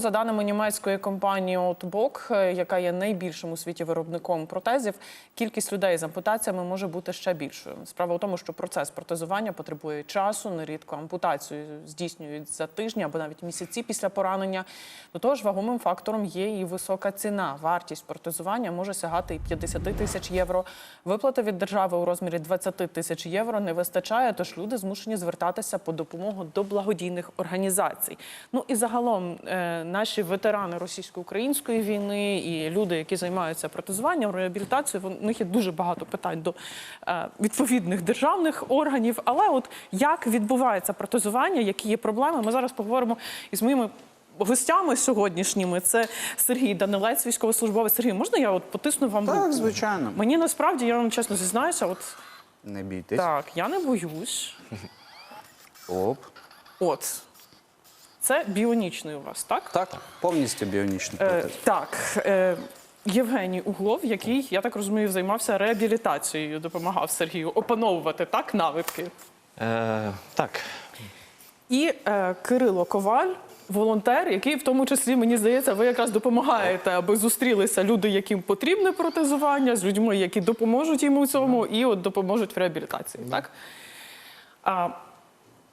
За даними німецької компанії Outbook, е, яка є найбільшим у світі виробником протезів, кількість людей з ампутаціями може бути ще більшою. Справа в тому, що процес протезування потребує часу, нерідко ампутацію здійснюють за тижні або навіть місяці після поранення. До того ж, вагомим фактором є і висока ціна. Вартість протезування може сягати і 50 тисяч євро. Виплата від держави у розмірі 20 тисяч євро не вистачає, тож люди змушені звертатися по допомогу до благодійних організацій. Ну і загалом е, наші ветерани російсько-української війни і люди, які займаються протезуванням, реабілітацією, у них є дуже багато питань до е, відповідних державних органів. Але от як відбувається протезування, які є проблеми, ми зараз поговоримо із моїми. Гостями сьогоднішніми це Сергій Данилець, військовослужбовець. Сергій, можна я от потисну вам руку? Так, звичайно. Мені насправді я вам чесно зізнаюся, от Не бійтесь. так, я не боюсь. Оп. От це біонічний у вас, так? Так, повністю біонічний Е, протез. так. Е, Євгеній Углов, який, я так розумію, займався реабілітацією, допомагав Сергію опановувати так навики. Е, так, І е, Кирило Коваль, волонтер, який в тому числі, мені здається, ви якраз допомагаєте, аби зустрілися люди, яким потрібне протезування, з людьми, які допоможуть йому в цьому, і от допоможуть в реабілітації. Так? А,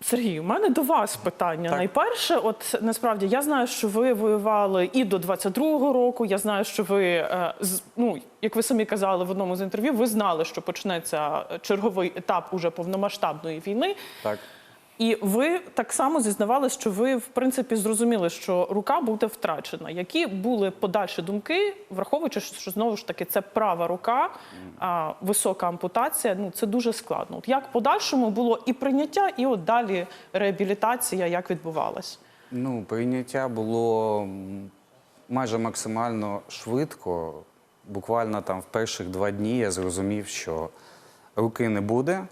Сергій, у мене до вас питання. Так. Найперше, от насправді я знаю, що ви воювали і до 22-го року. Я знаю, що ви е, ну, як ви самі казали в одному з інтерв'ю, ви знали, що почнеться черговий етап уже повномасштабної війни. Так. І ви так само зізнавали, що ви в принципі зрозуміли, що рука буде втрачена. Які були подальші думки, враховуючи, що знову ж таки це права рука, а, висока ампутація. Ну це дуже складно. От як подальшому було і прийняття, і от далі реабілітація, як відбувалась? Ну, прийняття було майже максимально швидко. Буквально там в перших два дні я зрозумів, що руки не буде.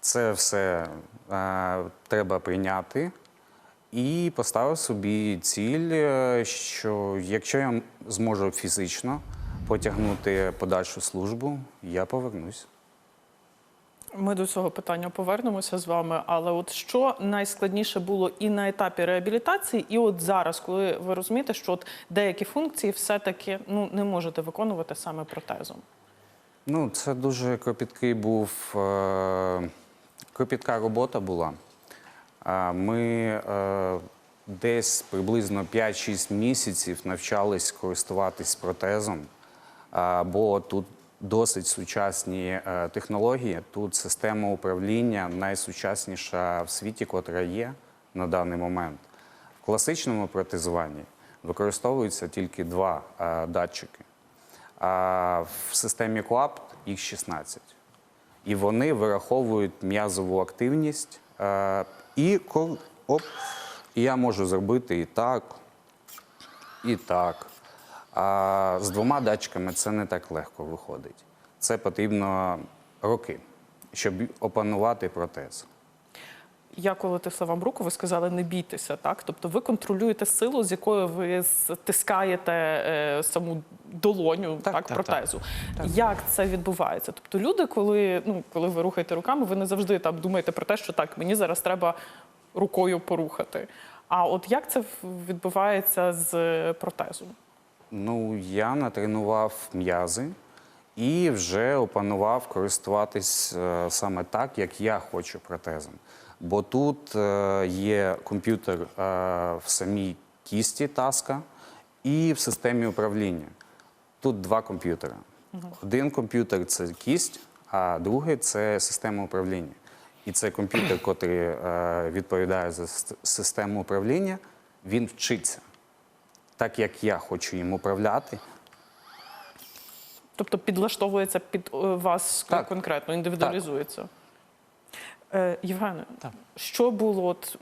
Це все е, треба прийняти. І поставив собі ціль, е, що якщо я зможу фізично потягнути подальшу службу, я повернусь. Ми до цього питання повернемося з вами. Але от що найскладніше було і на етапі реабілітації, і от зараз, коли ви розумієте, що от деякі функції все-таки ну не можете виконувати саме протезом. Ну, це дуже кропіткий був, е, кропітка робота була. Ми е, десь приблизно 5-6 місяців навчались користуватись протезом, бо тут досить сучасні е, технології. Тут система управління найсучасніша в світі, котра є на даний момент. В класичному протезуванні використовуються тільки два е, датчики. А в системі КОАП їх 16. І вони вираховують м'язову активність. е, І, оп, я можу зробити і так, і так. А з двома датчиками це не так легко виходить. Це потрібно роки, щоб опанувати протез. Я коли тисла вам руку, ви сказали не бійтеся, так? Тобто ви контролюєте силу, з якою ви стискаєте е, саму долоню так, Так, так, протезу. Як це відбувається? Тобто люди, коли, ну, коли ви рухаєте руками, ви не завжди там думаєте про те, що так, мені зараз треба рукою порухати. А от як це відбувається з протезом? Ну, я натренував м'язи і вже опанував користуватись е, саме так, як я хочу протезом. Бо тут е, є комп'ютер е, в самій кісті таска і в системі управління. Тут два комп'ютери. Один комп'ютер це кість, а другий це система управління. І це комп'ютер, який відповідає за систему управління, він вчиться так як я хочу їм управляти. Тобто підлаштовується під е, вас Так. конкретно, індивідуалізується. Е, Євгене, що було от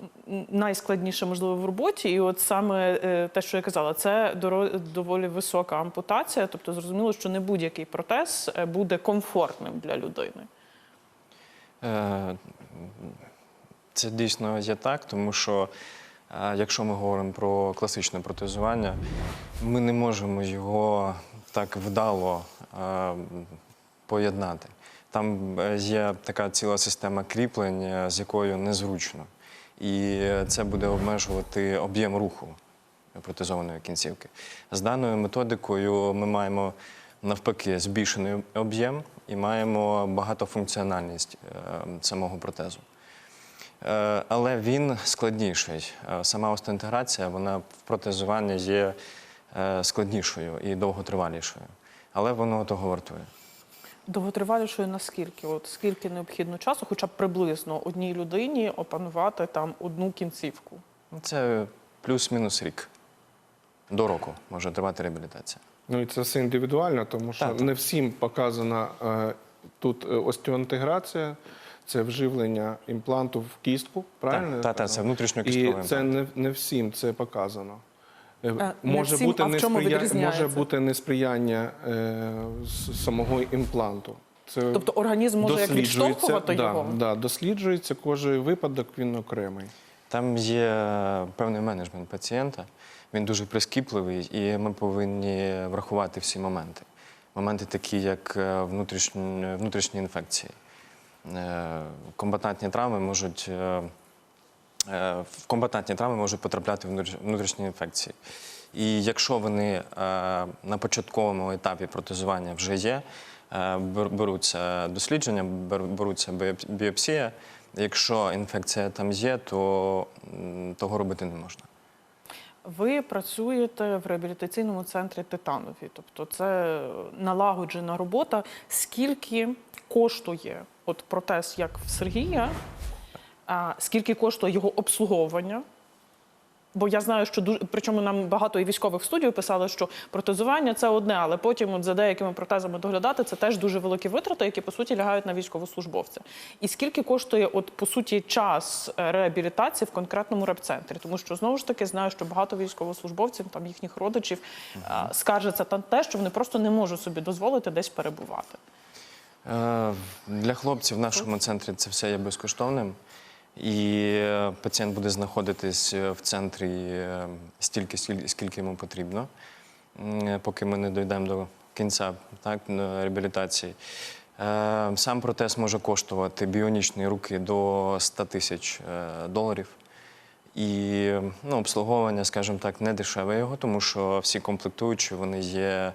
найскладніше, можливо, в роботі? І от саме е, те, що я казала, це доволі висока ампутація. Тобто, зрозуміло, що не будь-який протез буде комфортним для людини. це дійсно є так, тому що якщо ми говоримо про класичне протезування, ми не можемо його так вдало е, поєднати. Там е, є така ціла система кріплень, е, з якою незручно. І це буде обмежувати об'єм руху протезованої кінцівки. З даною методикою ми маємо навпаки збільшений об'єм і маємо багатофункціональність самого протезу. Але він складніший. Сама остеінтеграція, вона в протезуванні є складнішою і довготривалішою. Але воно того вартує. Довготривалішою наскільки? От скільки необхідно часу, хоча б приблизно одній людині опанувати там одну кінцівку? Це плюс-мінус рік. До року може тривати реабілітація. Ну і це все індивідуально, тому що Так, так. не всім показана е, тут е, остеоінтеграція, це вживлення імпланту в кістку, правильно? Так, та, казав? це внутрішньокістковий І це не, не всім це показано. Е, може, всім, бути а несприя- може бути несприяння е, самого імпланту. Це Тобто організм може як відштовхувати да, його? Да, досліджується кожен випадок, він окремий. Там є певний менеджмент пацієнта. Він дуже прискіпливий, і ми повинні врахувати всі моменти. Моменти такі, як е, внутрішні, внутрішні інфекції. Е, Комбатантні травми можуть. Е, В комбатантні травми можуть потрапляти внутрі- внутрішні інфекції. І якщо вони е, на початковому етапі протезування вже є, е, беруться дослідження, бер- беруться біопсія. Якщо інфекція там є, то того робити не можна. Ви працюєте в реабілітаційному центрі Титанові, тобто це налагоджена робота. Скільки коштує от протез, як в Сергія, скільки коштує його обслуговування? Бо я знаю, що дуже причому нам багато і військових студій писали, що протезування це одне, але потім от за деякими протезами доглядати це теж дуже великі витрати, які по суті лягають на військовослужбовця. І скільки коштує, от по суті, час е, реабілітації в конкретному репцентрі? Тому що знову ж таки знаю, що багато військовослужбовців, там їхніх родичів, а, скаржаться на те, що вони просто не можуть собі дозволити десь перебувати. Е, Для хлопців в нашому центрі це все є безкоштовним. І е, пацієнт буде знаходитись е, в центрі е, стільки, скільки- йому потрібно, поки ми не дійдемо до кінця так, реабілітації. Сам протез може коштувати біонічні руки до 100 тисяч доларів. І ну, обслуговування, скажімо так, не дешеве його, тому що всі комплектуючі вони є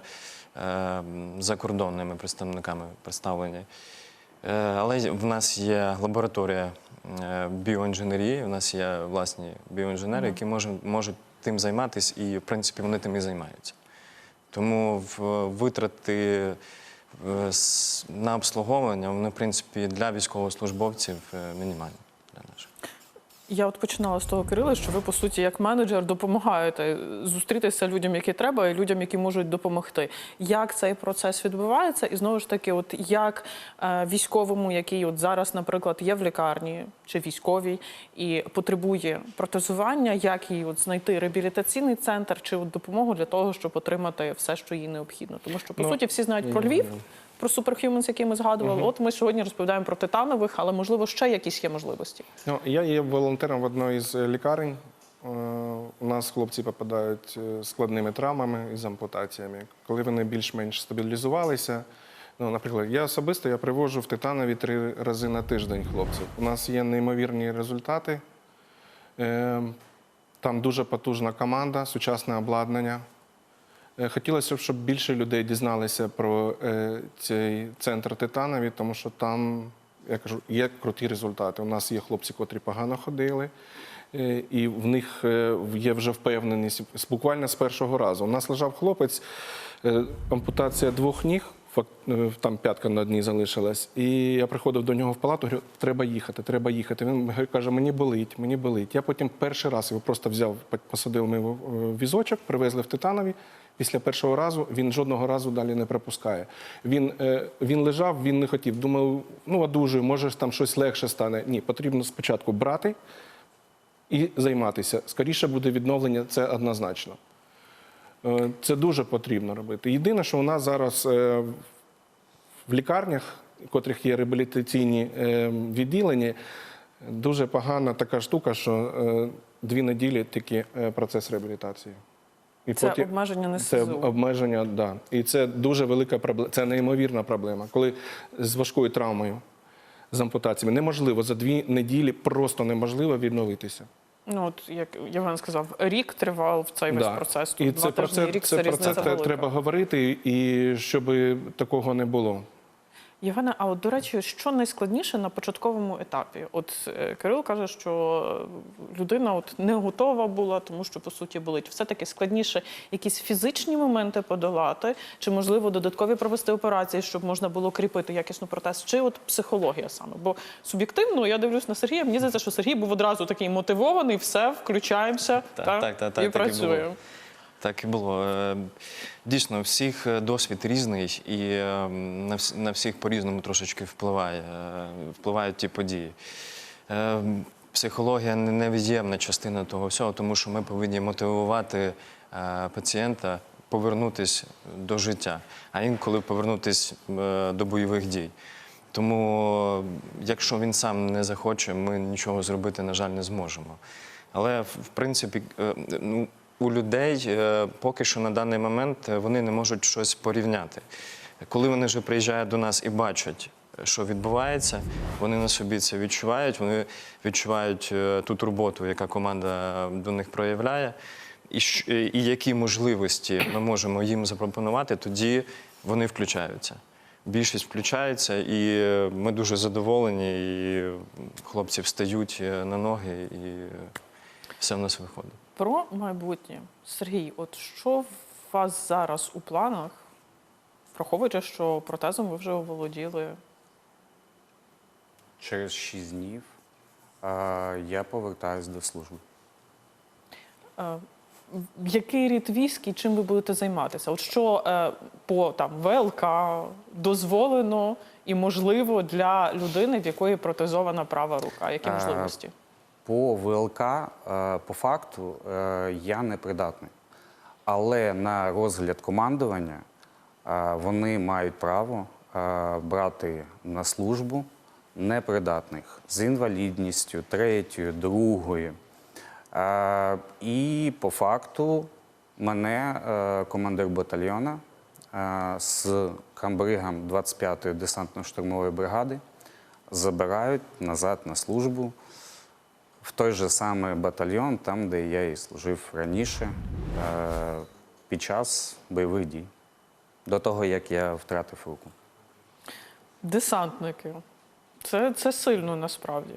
закордонними представниками представлені. Е, але в нас є лабораторія е, біоінженерії, у нас є власні біоінженери, які можуть, можуть тим займатися, і в принципі вони тим і займаються. Тому в- витрати на обслуговування вони, в принципі, для військовослужбовців е, мінімальні для наших. Я от починала з того, Кириле, що ви по суті як менеджер допомагаєте зустрітися людям, які треба, і людям, які можуть допомогти. Як цей процес відбувається, і знову ж таки, от як е, військовому, який от зараз, наприклад, є в лікарні чи військовій і потребує протезування, як їй от знайти реабілітаційний центр чи от допомогу для того, щоб отримати все, що їй необхідно. Тому що по Ну, суті всі знають про Львів. Про Superhumans, які ми згадували. От ми сьогодні розповідаємо про титанових, але можливо ще якісь є можливості. Ну, я є волонтером в одній з лікарень. Е, У нас хлопці попадають е, складними травмами і з ампутаціями. Коли вони більш-менш стабілізувалися, ну, наприклад, я особисто я привожу в Титанові три рази на тиждень хлопців. У нас є неймовірні результати. Е, Там дуже потужна команда, сучасне обладнання. Е, Хотілося б, щоб більше людей дізналися про е, цей центр Титанові, тому що там, я кажу, є круті результати. У нас є хлопці, котрі погано ходили, е, і в них є вже впевненість буквально з першого разу. У нас лежав хлопець, ампутація двох ніг. Там п'ятка на одній залишилась. І я приходив до нього в палату, говорю, треба їхати, треба їхати. Він каже, мені болить, мені болить. Я потім перший раз його просто взяв, посадив ми в візочок, привезли в Титанові. Після першого разу він жодного разу далі не пропускає. Він, е, він лежав, він не хотів. Думав, ну одужую, може там щось легше стане. Ні, потрібно спочатку брати і займатися. Скоріше буде відновлення, це однозначно. Е, Це дуже потрібно робити. Єдине, що у нас зараз е, в лікарнях, в котрих є реабілітаційні е, відділення, дуже погана така штука, що е, дві неділі тільки е, процес реабілітації. І Це обмеження не це обмеження, да. І це дуже велика проблема. Це неймовірна проблема. Коли з важкою травмою, з ампутаціями, неможливо за дві неділі просто неможливо відновитися. Ну от як Євген сказав, рік тривав цей весь Да. процес. Тут І два це про це, рік це про це велика. треба говорити, і щоб такого не було. Євгене, а от до речі, що найскладніше на початковому етапі? От е, Кирил каже, що людина от не готова була, тому що по суті болить. Все таки складніше якісь фізичні моменти подолати, чи можливо додаткові провести операції, щоб можна було кріпити якісну протез, чи от психологія саме? Бо суб'єктивно я дивлюсь на Сергія. Мені здається, що Сергій був одразу такий мотивований, все, включаємося Так, та, так, так, і так, працюємо. Так і було. Е, Дійсно, у всіх е, досвід різний, і е, на всіх по-різному трошечки впливає, впливають ті події. Психологія не- невід'ємна частина того всього, тому що ми повинні мотивувати пацієнта повернутися до життя, а інколи повернутися до бойових дій. Тому, якщо він сам не захоче, ми нічого зробити, на жаль, не зможемо. Але в принципі, ну, у людей е, поки що на даний момент е, вони не можуть щось порівняти. Коли вони вже приїжджають до нас і бачать, е, що відбувається, вони на собі це відчувають, вони відчувають ту турботу, яка команда до них проявляє, і, і які можливості ми можемо їм запропонувати, тоді вони включаються. Більшість включається, і ми дуже задоволені, і хлопці встають на ноги, і все в нас виходить. Про майбутнє. Сергій, от що у вас зараз у планах, враховуючи, що протезом ви вже оволоділи? Через 6 днів е, я повертаюсь до служби. Е, Який рід військ і чим ви будете займатися? От що е, по там ВЛК дозволено і можливо для людини, в якої протезована права рука? Які Е, можливості? По ВЛК, е, по факту, е, я не придатний. Але на розгляд командування е, вони мають право брати на службу непридатних з інвалідністю, третьою, другою. І по факту мене командир батальйона з камбригом 25-ї десантно-штурмової бригади забирають назад на службу в той же самий батальйон, там, де я і служив раніше, е, під час бойових дій, до того, як я втратив руку. Десантники. Це, це сильно насправді.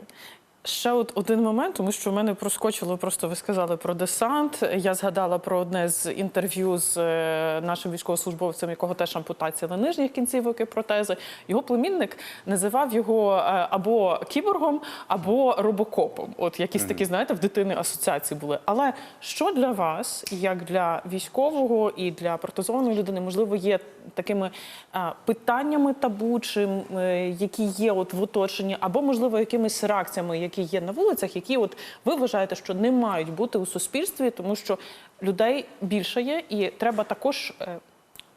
Ще от один момент, тому що в мене проскочило, просто ви сказали про десант. Я згадала про одне з інтерв'ю з е, нашим військовослужбовцем, якого теж ампутація на нижніх кінцівок і протези. Його племінник називав його е, або кіборгом, або робокопом. От якісь такі, знаєте, в дитини асоціації були. Але що для вас, як для військового і для протезованої людини, можливо, є такими е, питаннями табу, чи е, які є от в оточенні, або можливо якимись реакціями, які є на вулицях, які от ви вважаєте, що не мають бути у суспільстві, тому що людей більше є, і треба також. е,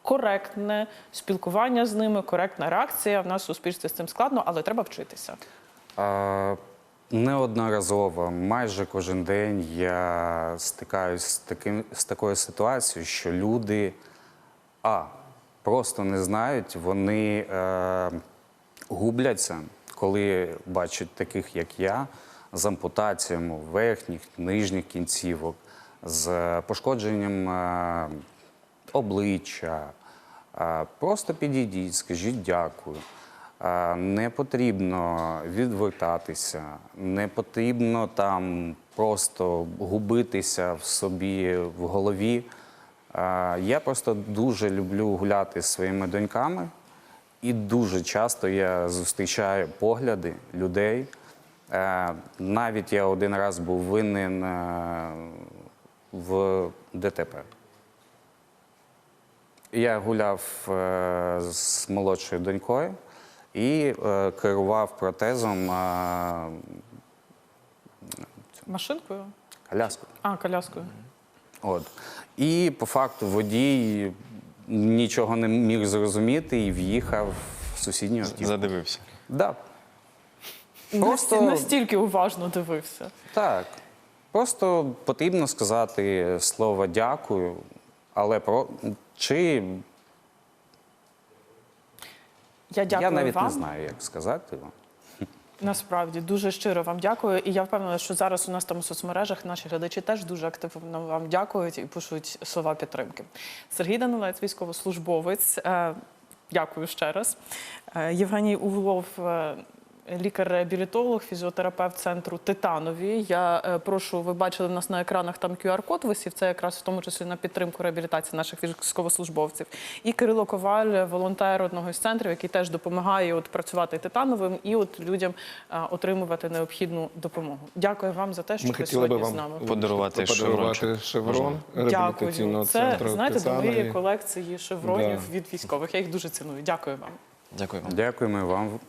Коректне спілкування з ними, коректна реакція. В нас в суспільстві з цим складно, але треба вчитися. Е, Неодноразово, майже кожен день я стикаюсь з, таким, з такою ситуацією, що люди а, просто не знають, вони е, губляться, коли бачать таких, як я, з ампутаціями верхніх, нижніх кінцівок, з пошкодженням е, обличчя. Е, Просто підійдіть, скажіть дякую. Е, Не потрібно відвертатися, не потрібно там просто губитися в собі в голові. Я просто дуже люблю гуляти з своїми доньками, і дуже часто я зустрічаю погляди людей. Е, Навіть я один раз був винен е, в ДТП. Я гуляв е, з молодшою донькою і керував протезом Машинкою? коляскою. А, коляскою. От. І по факту водій нічого не міг зрозуміти і в'їхав в сусідню автівку. Задивився. Да. Просто... Просто- Настільки уважно дивився. Так. Просто потрібно сказати слово дякую, але про чи Я дякую я навіть вам. не знаю, як сказати вам. Насправді дуже щиро вам дякую. І я впевнена, що зараз у нас там у соцмережах наші глядачі теж дуже активно вам дякують і пишуть слова підтримки. Сергій Данилець, військовослужбовець. е, Дякую ще раз. Е, Євгеній Углов. Лікар-реабілітолог, фізіотерапевт центру Титанові. Я е, прошу, ви бачили в нас на екранах там QR-код висів. Це якраз в тому числі на підтримку реабілітації наших військовослужбовців. І Кирило Коваль, волонтер одного із центрів, який теж допомагає от працювати титановим і от людям е, отримувати необхідну допомогу. Дякую вам за те, що Ми ви би сьогодні з нами. Подарувати подарувати шеврон реабілітаційного Дякую. Це центру знаєте, до моєї колекції шевронів Да. від військових. Я їх дуже ціную. Дякую вам. Дякую вам. Дякуємо вам